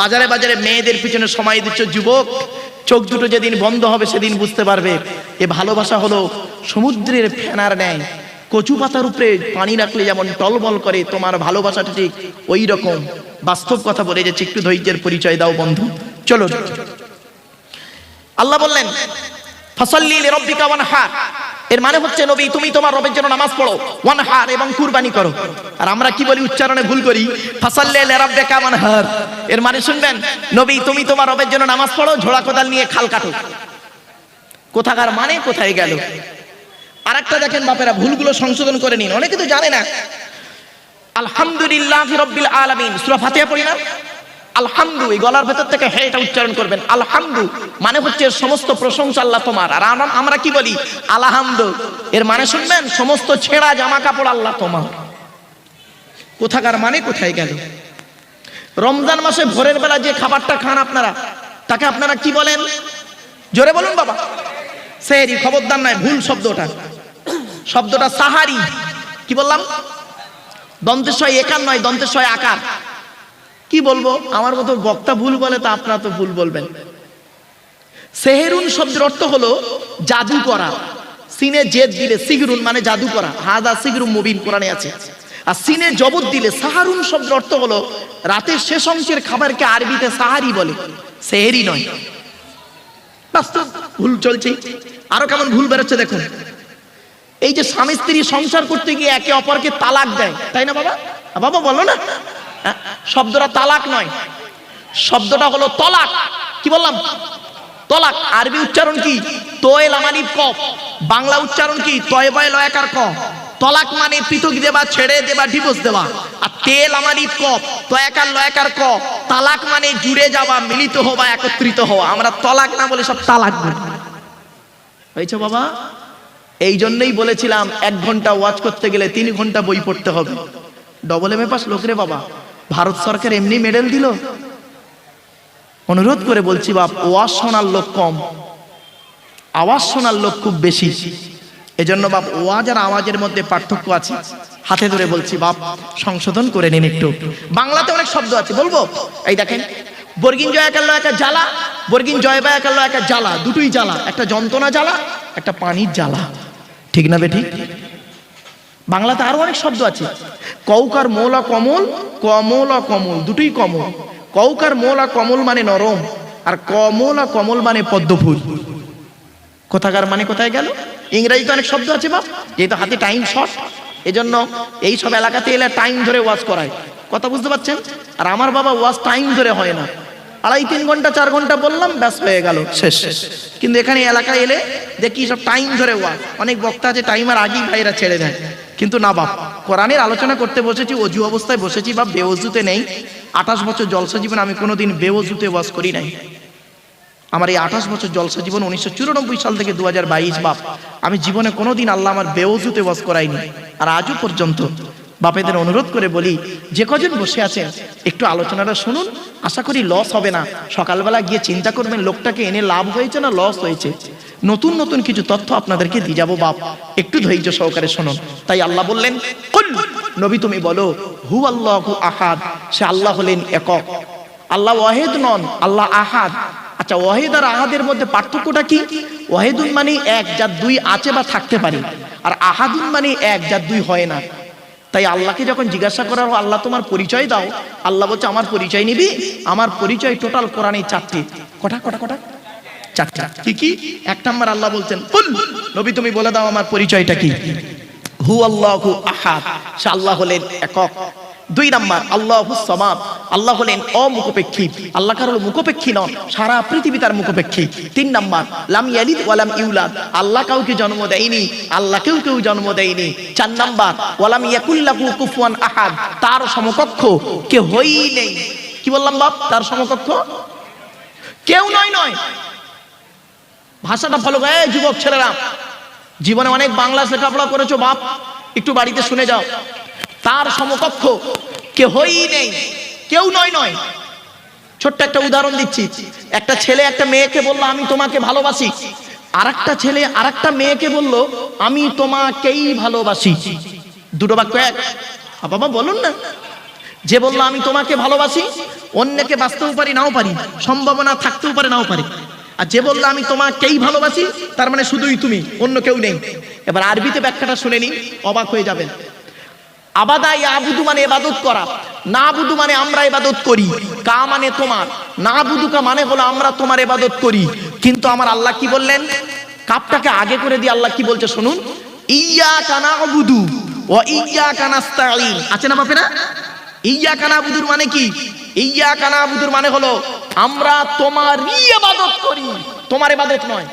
বাজারে বাজারে মেয়েদের পিছনে সময় দিচ্ছ, যুবক। চোখ দুটো যেদিন বন্ধ হবে, সেদিন বুঝতে পারবে, এ ভালোবাসা হলো সমুদ্রের ফেনার ন্যায়। কচু পাতার উপরে পানি রাখলে যেমন টলবল করে, তোমার ভালোবাসাটা ঠিক ওই রকম বাস্তব কথা বলে যাচ্ছে, একটু ধৈর্যের পরিচয় দাও বন্ধু। চলো। আল্লাহ বললেন, ফসল্লি লিরাব্বিকা ওয়ানহার এর মানে হচ্ছে নবী, তুমি তোমার রবের জন্য নামাজ পড়ো। ওয়ানহার এবং কুরবানি করো। আর আমরা কি বলি? উচ্চারণে ভুল করি। ফসল্লি লিরাব্বিকা ওয়ানহার এর মানে শুনবেন, নবী, তুমি তোমার রবের জন্য নামাজ পড়ো, ঝোড়া কোদাল নিয়ে খাল কাটো। কোথাকার মানে? কোথায় গেল? আর একটা দেখেন বাপেরা, ভুলগুলো সংশোধন করে নিন। অনেকে তো জানে না। আলহামদুলিল্লাহ রব্বিল আলামিন। সূরা ফাতিহা পড়ি না? আলহামদু, এই গলার ভেতর থেকে হে এটা উচ্চারণ করবেন। আলহামদু মানে হচ্ছে সমস্ত প্রশংসা আল্লাহ তোমার। আর আমরা- কি বলি? আলহামদু। এর মানে শুনবেন, সমস্ত ছেঁড়া জামা কাপড় আল্লাহ তোমার। কোথাকার মানে কোথায় গেল? রমজান মাসে ভোরের বেলা যে খাবারটা খান আপনারা, তাকে আপনারা কি বলেন? জোরে বলুন বাবা। সেহরি খবরদার নয়, ভুল শব্দটা। শব্দটা সাহারি। কি বললাম? দন্তেশ্বয় একার নয়, দন্তেশ্বয় আকার। কি বলব? আমার মতো বক্তা ভুল বলে তা আপনারা তো ভুল বলবেন। সেহেরুন শব্দের অর্থ হলো জাদু করা। সিনে জেদ দিলে সিগরুন মানে জাদু করা। হাদা সিগরুন মুবিন কোরআনে আছে। আর সিনে জবত দিলে সাহারুন শব্দের অর্থ হলো রাতের শেষ অংশের খাবারকে আরবিতে সাহারি বলে। সেহেরি নয়। বাস্তব ভুল চলছে। আরও কেমন ভুল বেরোচ্ছে দেখুন। এই যে স্বামী স্ত্রী সংসার করতে গিয়ে একে অপরকে তালাক দেয়, তাই না বাবা? বাবা, বলো না। শব্দটা তালাক নয়। শব্দটা হলো তলাক। কি বললাম? তলাক। আরবি উচ্চারণ কি? তোয়েল আমানিব কফ বাংলা উচ্চারণ কি? তয় বয় লয়াকার ক? তলাক মানে পৃথক দেবা, ছেড়ে দেবা ডিভোর্স দেওয়া আর তেল আমানিব কফ তয়াকার লয়াকার ক? তালাক মানে জুড়ে যাওয়া, মিলিত হওয়া, একত্রিত হওয়া। আমরা তলাক না বলে সব তালাক বলি। হয়েছে বাবা? এই জন্যই বলেছিলাম, এক ঘণ্টা ওয়াচ করতে গেলে তিন ঘণ্টা বই পড়তে হবে। ডবল এম এ পাস লোক রে বাবা। ভারত সরকার এমনি মেডেল দিল। অনুরোধ করে বলছি, বাপ ওয়াজ শোনার লোক কম, আওয়াজ শোনার লোক খুব বেশি। এজন্য বাপ ওয়াজ আর আওয়াজের মধ্যে পার্থক্য আছে। হাতে ধরে বলছি, বাপ, সংশোধন করে নিন একটু। বাংলাতে অনেক শব্দ আছে, বলব? এই দেখেন বর্গিন জয় একাল্ল একটা জ্বালা। বর্গিন জয় বা একাল্ল একটা জ্বালা। দুটোই জ্বালা, একটা যন্ত্রণা জ্বালা, একটা পানির জ্বালা। ঠিক না বেঠিক বাংলাতে আরও অনেক শব্দ আছে। কৌকার, মৌলা, কমল, কমলা, কমল, দুটোই কমল। কৌকার, মৌলা, কমল মানে নরম, আর কমলা, কমল মানে পদ্মফুল। কোথাকার মানে কোথায় গেল? ইংরেজিতে অনেক শব্দ আছে বাপ, যেহেতু হাতে টাইম শর্ট এজন্য এই সব এলাকাতে এলে টাইম ধরে ওয়াজ করায়। কথা বুঝতে পারছেন? আর আমার বাবা ওয়াজ টাইম ধরে হয় না। আড়াই, তিন ঘণ্টা, চার ঘণ্টা বললাম, ব্যাস হয়ে গেল, শেষ। কিন্তু এখানে এলাকায় এলে দেখি সব টাইম ধরে ওয়াজ। অনেক বক্তা আছে টাইমের আগেই ভাইরা ছেড়ে দেয়। কিন্তু না বাপ, কোরআনের আলোচনা করতে বসেছি, অজু অবস্থায় বসেছি বা বেওজুতে নেই। আঠাশ বছর জলসা জীবন আমি কোনোদিন বেওজুতে ওয়াজ করি নাই। আমার এই আঠাশ বছর জলসা জীবন উনিশশো চুরানব্বই সাল থেকে দু হাজার বাইশ, বাপ, আমি জীবনে কোনোদিন আল্লাহ আমার বেওজুতে ওয়াজ করাইনি। আর আজও পর্যন্ত বাপেদের অনুরোধ করে বলি, যে কজন বসে আছেন, একটু আলোচনাটা শুনুন। আশা করি লস হবে না। সকালবেলা গিয়ে চিন্তা করবেন, লোকটাকে এনে লাভ হয়েছে না লস হয়েছে? নতুন নতুন কিছু তথ্য আপনাদেরকে দিয়ে যাব, বাপ। একটু ধৈর্য সহকারে শুনুন। তাই আল্লাহ বললেন নবী তুমি বলো হু আল্লাহ আহাদ? সে আল্লাহ হলেন একক। আল্লাহ ওয়াহেদ নন, আল্লাহ আহাদ। আচ্ছা ওয়াহেদ আর আহাদের মধ্যে পার্থক্যটা কি? ওয়াহেদুন মানে এক, যার দুই আছে বা থাকতে পারে। আর আহাদুন মানে এক, যার দুই হয় না। তাই আল্লাহকে যখন জিজ্ঞাসা করার আল্লাহ তোমার পরিচয় দাও। আল্লাহ বলছে, আমার পরিচয় নিবি? আমার পরিচয় টোটাল কোরআনে চারটি। কটা কটা কটা? চারটা। কি কি? এক নাম্বার আল্লাহ বলছেন নবী তুমি বলে দাও আমার পরিচয়টা কি? হু আহাদ আল্লাহ হলেন একক। দুই নাম্বার, আল্লাহ আল্লাহ হলেন অমুখপেক্ষী। আল্লাহ কারোর মুখপেক্ষী নন, সারা পৃথিবী তার মুখপেক্ষী। তিন নাম্বার, লাম ইয়ালিদ ওয়ালাম ইউলাদ, আল্লাহ কাউকে জন্ম দেয়নি আল্লাহ কেউ কেউ জন্ম দেয়নি। চার নাম্বার ওয়ালাম ইয়াকুল্লাহু কুফুয়ান আহাদ, তার সমকক্ষ কে হই নেই। কি বললাম বাপ? তার সমকক্ষ? কেউ নয় নয়। ভাষাটা করে। এই যুবক ছেলেরা, জীবনে অনেক বাংলা লেখাপড়া করেছ বাপ, একটু বাড়িতে শুনে যাও। তার সমকক্ষ কেহই নেই, কেউ নয় নয়। ছোট্ট একটা উদাহরণ দিচ্ছি। একটা ছেলে একটা মেয়েকে বলল, আমি তোমাকে ভালোবাসি। আর একটা ছেলে আর একটা মেয়েকে বলল, আমি তোমাকেই ভালোবাসি। দুটো বাক্য এক। বাবা, বলুন না। যে বলল, আমি তোমাকে ভালোবাসি, অন্যকে বাঁচতেও পারি, নাও পারি। সম্ভাবনা থাকতেও পারে, নাও পারে। আর যে বলল, আমি তোমাকেই ভালোবাসি, তার মানে শুধুই তুমি, অন্য কেউ নেই। এবার আরবিতে ব্যাখ্যাটা শুনে নিন, অবাক হয়ে যাবেন। আবাদা আবুদু মানে এবাদত করা না বুদু মানে আমরা এবাদত করি, কা মানে তোমার না বুদুকা মানে হলো আমরা তোমার এবাদত করি। কিন্তু আমার আল্লাহ কি বললেন? কাপটাকে আগে করে দিয়ে আল্লাহ কি বলছে শুনুন? ইয়া কানা বুদু ও ইয়া কানাস্তাইন আছে না বাপেরা? ইয়া কানা বুদুর মানে কি? ইয়া কানা বুদুর মানে হলো, আমরা তোমারই ইবাদত করি। তোমার ইবাদত নয়।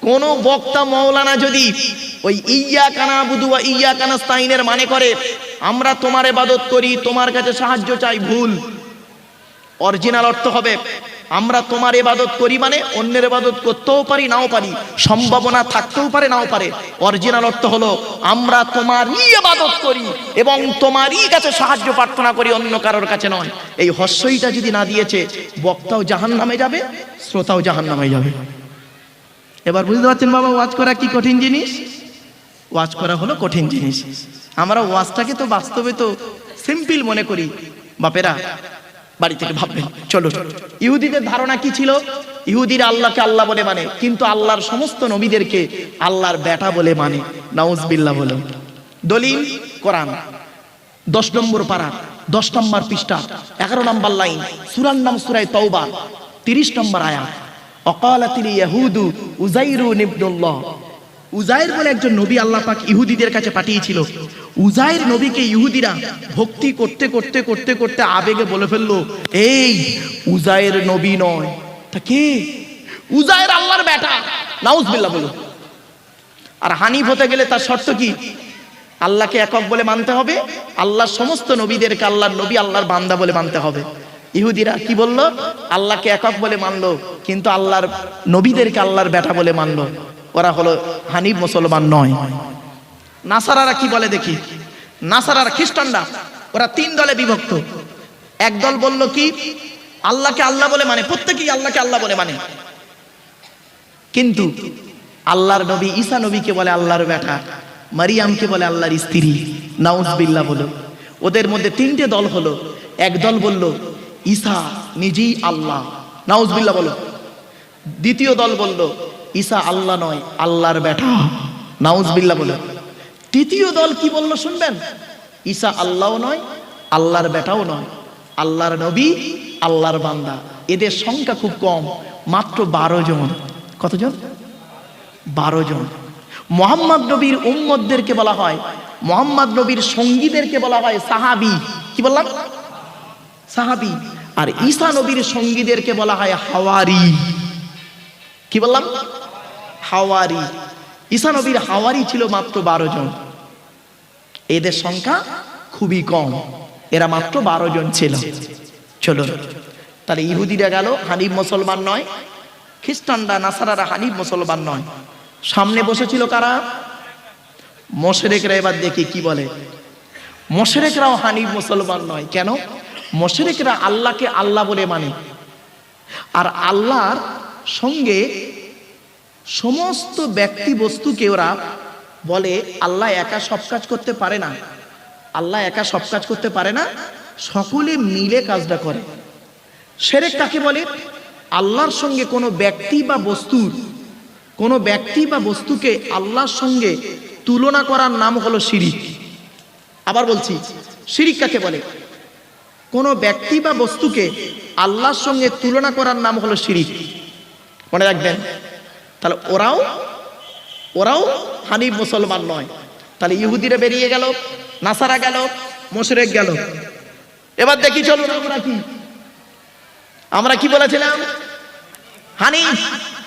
কোন বক্তা মৌলানা যদি ওই ইয়া কানা বুদু বা ইয়া কানাস্তাইনের মানে করে, আমরা তোমার ইবাদত করি, তোমার কাছে সাহায্য চাই, ভুল। অরিজিনাল অর্থ হবে আমরা তোমার ইবাদত করি মানে অন্যের ইবাদত করতেও পারি, নাও পারি। সম্ভাবনা থাকতেও পারে, নাও পারে। অরিজিনাল অর্থ হলো, আমরা তোমারই ইবাদত করি এবং তোমারই কাছে সাহায্য প্রার্থনা করি, অন্য কারোর কাছে নয়। এই হস্যইটা যদি না দিয়েছে, বক্তাও জাহান নামে যাবে, শ্রোতাও জাহান নামে যাবে। এবার বুঝতে পারছেন বাবা, ওয়াজ করা কি কঠিন জিনিস? ওয়াজ করা হলো কঠিন জিনিস। আমরা ওয়াজটাকে তো বাস্তবে তো সিম্পল মনে করি। বাপেরা বাড়ি থেকে ভাববেন চলো ইহুদিদের ধারণা কি ছিল? ইহুদিরা আল্লাহকে আল্লাহ বলে মানে কিন্তু আল্লাহর সমস্ত নবীদেরকে আল্লাহর বেটা বলে মানে। নাউজবিল্লাহ বলে। দলিল, কোরআন। দশ নম্বর পারা, দশ নম্বর পৃষ্ঠা, এগারো নম্বর লাইন, সুরার নাম সুরাই তৌবা তিরিশ নম্বর আয়াত। অকালাতিল ইয়াহুদু উজাইরু নিবনুল্লাহ উজাইর বলে একজন নবী আল্লাহ পাক ইহুদিদের কাছে পাঠিয়েছিল। উজাইর নবীকে ইহুদিরা ভক্তি করতে করতে করতে করতে আবেগে বলে ফেলল, এই, উজাইর নবী নয়। তা কে? উজাইর আল্লাহর বেটা। নাউজবিল্লাহ, বলো। আর হানিফ হতে গেলে তার শর্ত কি? আল্লাহকে একক বলে মানতে হবে, আল্লাহর সমস্ত নবীদেরকে আল্লাহর নবী আল্লাহর বান্দা বলে মানতে হবে। ইহুদিরা কি বলল? আল্লাহকে একক বলে মানলো, কিন্তু আল্লাহর নবীদেরকে আল্লাহর বেটা বলে মানলো। ওরা হলো হানিফ মুসলমান নয়। নাসারারা কি বলে দেখি? নাসারারা খ্রিস্টানরা, ওরা তিন দলে বিভক্ত। এক দল বলল কি? আল্লাহকে আল্লাহ বলে মানে প্রত্যেকেই আল্লাহকে আল্লাহ বলে মানে। কিন্তু আল্লাহর নবী, ঈসা নবীকে বলে আল্লাহর বেটা, মারিয়ামকে বলে আল্লাহর স্ত্রী, নাউজবিল্লাহ বলো। ওদের মধ্যে তিনটে দল হলো। এক দল বলল, ঈসা নিজেই আল্লাহ, নাউজবিল্লাহ বলো। দ্বিতীয় দল বলল, ঈসা আল্লাহ নয়, আল্লাহর বেটা। নাউজবিল্লাহ বলো, তৃতীয় দল কি বলল শুনবেন? ঈসা আল্লাহও নয়, আল্লাহর বেটাও নয়। আল্লাহর নবী, আল্লাহর বান্দা। এদের সংখ্যা খুব কম, মাত্র বারো জন। কতজন? বারো জন। মোহাম্মদ নবীর উম্মদদেরকে বলা হয়, মোহাম্মদ নবীর সঙ্গীদেরকে বলা হয় সাহাবি। কি বললাম? সাহাবি। আর ঈসা নবীর সঙ্গীদেরকে বলা হয় হাওয়ারি। কি বললাম? হাওয়ারি। ঈসা নবীর হাওয়ারি ছিল মাত্র বারো জন। এদের সংখ্যা খুবই কম। এরা মাত্র বারো জন ছিল। চলো তাহলে ইহুদিরা গেল, হানিফ মুসলমান নয়। খ্রিস্টানরা, নাসারারা হানিফ মুসলমান নয়। সামনে বসেছিল কারা? মোশরেকরা। এবার দেখি কি বলে। মোশরেকরাও হানিফ মুসলমান নয়। কেন? মোশরেকরা আল্লাহকে আল্লাহ বলে মানে। আর আল্লাহর সঙ্গে সমস্ত ব্যক্তি বস্তুকে ওরা বলে, আল্লাহ একা সব কাজ করতে পারে না। আল্লাহ একা সব কাজ করতে পারে না। সকলে মিলে কাজটা করে। সেরেক কাকে বলে, আল্লাহর সঙ্গে কোনো ব্যক্তি বা বস্তুর কোনো ব্যক্তি বা বস্তুকে আল্লাহর সঙ্গে তুলনা করার নাম হলো শিরিক। আবার বলছি, শিরিক কাকে বলে? কোনো ব্যক্তি বা বস্তুকে আল্লাহর সঙ্গে তুলনা করার নাম হলো শিরিক। মনে রাখবেন। তাহলে ওরাও ওরাও হানিফ মুসলমান নয়। তাহলে ইহুদিরা বেরিয়ে গেল, নাসারা গেল, মোশরেক গেল। এবার দেখি চলুন আমরা কি। আমরা কি বলেছিলাম? হানিফ,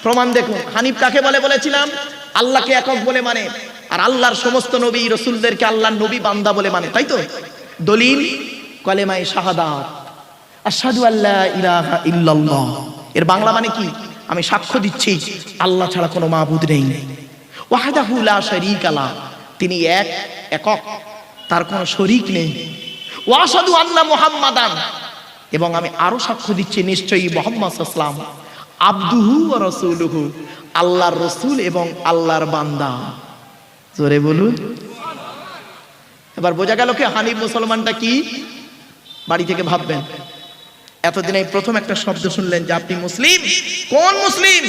প্রমাণ দেখুন হানিফ কাকে বলে বলেছিলাম? আল্লাহকে একক বলে মানে। আর আল্লাহর সমস্ত নবী, রসুলদেরকে আল্লাহর নবী বান্দা বলে মানে তাই তো? দলিল কলেমাই শাহাদাত। আশহাদু আল্লাহ ইলাহা ইল্লাল্লাহ। এর বাংলা মানে কি? আমি সাক্ষ্য দিচ্ছি, আল্লাহ ছাড়া কোনো মাবুদ নেই। ওয়াহদাহু লা শারীকা লা, তিনি এক একক, তার কোনো শরিক নেই। ওয়াসাদু আন্না মুহাম্মাদান, এবং আমি আরও সাক্ষ্য দিচ্ছি নিশ্চয়ই মোহাম্মদ ইসলাম আব্দুহু রসুলুহু, আল্লাহর রসুল এবং আল্লাহর বান্দা। জোরে বলুন। এবার বোঝা গেল কি হানিফ মুসলমানটা কি? বাড়ি থেকে ভাববেন। এতদিন এই প্রথম একটা শব্দ শুনলেন যে আপনি মুসলিম? কোন মুসলিম?